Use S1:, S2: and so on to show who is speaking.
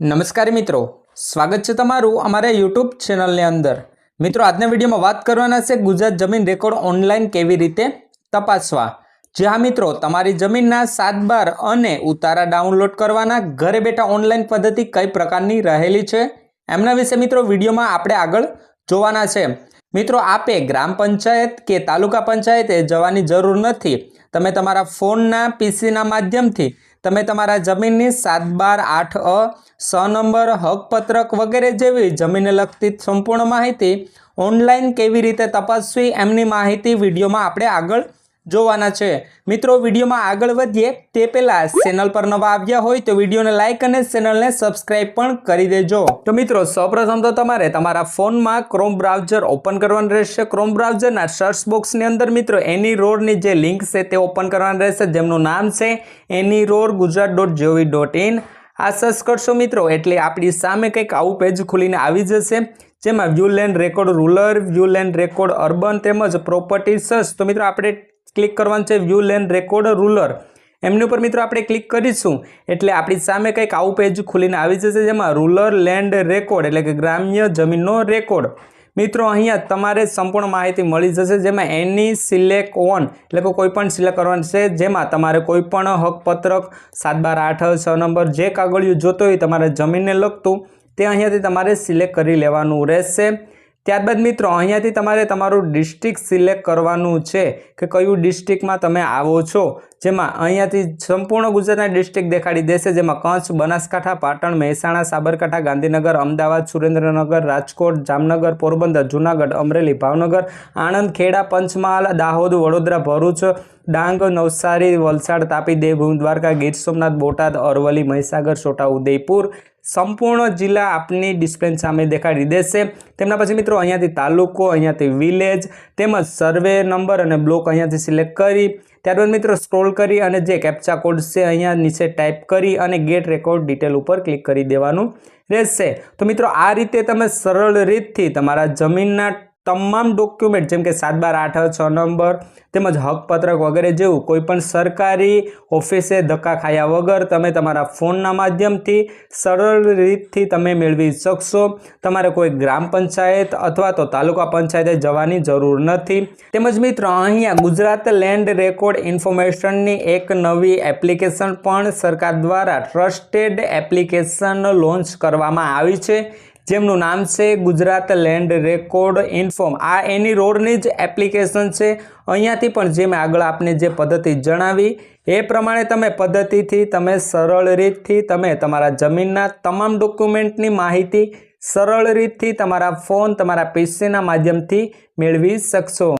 S1: નમસ્કાર મિત્રો. સ્વાગત છે તમારું અમારા યુટ્યુબ ચેનલની અંદર. મિત્રો, આજના વિડીયોમાં વાત કરવાના છે ગુજરાત જમીન રેકોર્ડ ઓનલાઈન કેવી રીતે તપાસવા. જ્યાં મિત્રો, તમારી જમીનના સાત બાર અને ઉતારા ડાઉનલોડ કરવાના ઘરે બેઠા ઓનલાઈન પદ્ધતિ કઈ પ્રકારની રહેલી છે એમના વિશે મિત્રો વિડીયોમાં આપણે આગળ જોવાના છે. મિત્રો, આપે ગ્રામ પંચાયત કે તાલુકા પંચાયતે જવાની જરૂર નથી. તમે તમારા ફોનના, પીસીના માધ્યમથી તમે તમારા જમીનની સાત બાર આઠ અ, સ નંબર હકપત્રક વગેરે જેવી જમીનને લગતી સંપૂર્ણ માહિતી ઓનલાઈન કેવી રીતે તપાસવી એમની માહિતી વિડીયોમાં આપણે આગળ જોવાના છે. મિત્રો, વિડીયોમાં આગળ વધીએ તે પહેલાં ચેનલ પર નવા આવ્યા હોય તો વિડીયોને લાઇક અને ચેનલને સબસ્ક્રાઇબ પણ કરી દેજો. તો મિત્રો, સૌપ્રથમ તો તમારે તમારા ફોનમાં ક્રોમ બ્રાઉઝર ઓપન કરવાનું રહેશે. ક્રોમ બ્રાઉઝરના સર્ચ બોક્સની અંદર મિત્રો એની રોડની જે લિંક છે તે ઓપન કરવાની રહેશે. જેમનું નામ છે any ROR Gujarat dot GOV dot in આ સર્ચ કરશો મિત્રો, એટલે આપણી સામે કંઈક આવું પેજ ખુલીને આવી જશે. જેમાં view land record rural view land record urban તેમજ પ્રોપર્ટી સર્ચ તો મિત્રો, આપણે ક્લિક કરવાનું છે વ્યૂ લેન્ડ રેકોર્ડ રૂલર એમની ઉપર મિત્રો આપણે ક્લિક કરીશું. એટલે આપણી સામે કંઈક આવું પેજ ખુલીને આવી જશે જેમાં રૂરલ લેન્ડ રેકોર્ડ એટલે કે ગ્રામ્ય જમીનનો રેકોર્ડ મિત્રો અહીંયા તમારે સંપૂર્ણ માહિતી મળી જશે જેમાં એની સિલેક્ટ ઓન એટલે કે કોઈ પણ સિલેક્ટ કરવાનું છે જેમાં તમારે કોઈ પણ હકપત્રક, સાત બાર આઠ, છ નંબર જે કાગળિયું જોતો હોય તમારે જમીનને લગતું તે અહીંયાથી તમારે સિલેક્ટ કરી લેવાનું રહેશે. ત્યારબાદ મિત્રો, અહીંયાથી તમારે તમારું ડિસ્ટ્રિક્ટ સિલેક્ટ કરવાનું છે કે કયું ડિસ્ટ્રિક્ટમાં તમે આવો છો. જેમાં અહીંયાથી સંપૂર્ણ ગુજરાતના ડિસ્ટ્રિક્ટ દેખાડી દેશે, જેમાં કચ્છ, બનાસકાંઠા, પાટણ, મહેસાણા, સાબરકાંઠા, ગાંધીનગર, અમદાવાદ, સુરેન્દ્રનગર, રાજકોટ, જામનગર, પોરબંદર, જુનાગઢ, અમરેલી, ભાવનગર આણંદ ખેડા પંચમહાલ, દાહોદ, વડોદરા, ભરૂચ, ડાંગ, નવસારી, વલસાડ, તાપી, દેવભૂમિ, દ્વારકા, ગીર સોમનાથ, બોટાદ, અરવલ્લી, મહીસાગર છોટાઉદેપુર સંપૂર્ણ જિલ્લા આપની ડિસ્પ્લે સામે દેખાડી દેશે. તેમના પછી મિત્રો અહીંયાથી તાલુકો, અહીંયાથી વિલેજ તેમજ સર્વે નંબર અને બ્લોક અહીંયાથી સિલેક્ટ કરી ત્યારબાદ મિત્રો સ્ક્રોલ કરી અને જે કેપ્ચા કોડ છે અહીંયા નીચે ટાઈપ કરી અને ગેટ રેકોર્ડ ડિટેલ ઉપર ક્લિક કરી દેવાનું રહેશે. તો મિત્રો આ રીતે તમે સરળ રીતથી તમારા જમીનના તમામ ડોક્યુમેન્ટ જેમ કે સાત બાર, આઠ, છ નંબર, તેમજ હકપત્રક વગેરે જેવું કોઈપણ સરકારી ઓફિસે ધક્કા ખાયા વગર તમે તમારા ફોનના માધ્યમથી સરળ રીતથી તમે મેળવી શકશો. તમારે કોઈ ગ્રામ પંચાયત અથવા તો તાલુકા પંચાયતે જવાની જરૂર નથી. તેમજ મિત્રો, અહીંયા ગુજરાત લેન્ડ રેકોર્ડ ઇન્ફોર્મેશનની એક નવી એપ્લિકેશન પણ સરકાર દ્વારા ટ્રસ્ટેડ એપ્લિકેશન લોન્ચ કરવામાં આવી છે. જેમનું નામ છે ગુજરાત લેન્ડ રેકોર્ડ ઇન્ફોર્મ. આ એની રોડની જ એપ્લિકેશન છે. અહીંયાથી પણ જે મેં આગળ આપને જે પદ્ધતિ જણાવી, એ પ્રમાણે તમે પદ્ધતિથી, તમે સરળ રીતથી, તમે તમારા જમીનના તમામ ડોક્યુમેન્ટની માહિતી સરળ રીતથી તમારા ફોન, તમારા પીસીના માધ્યમથી મેળવી શકશો.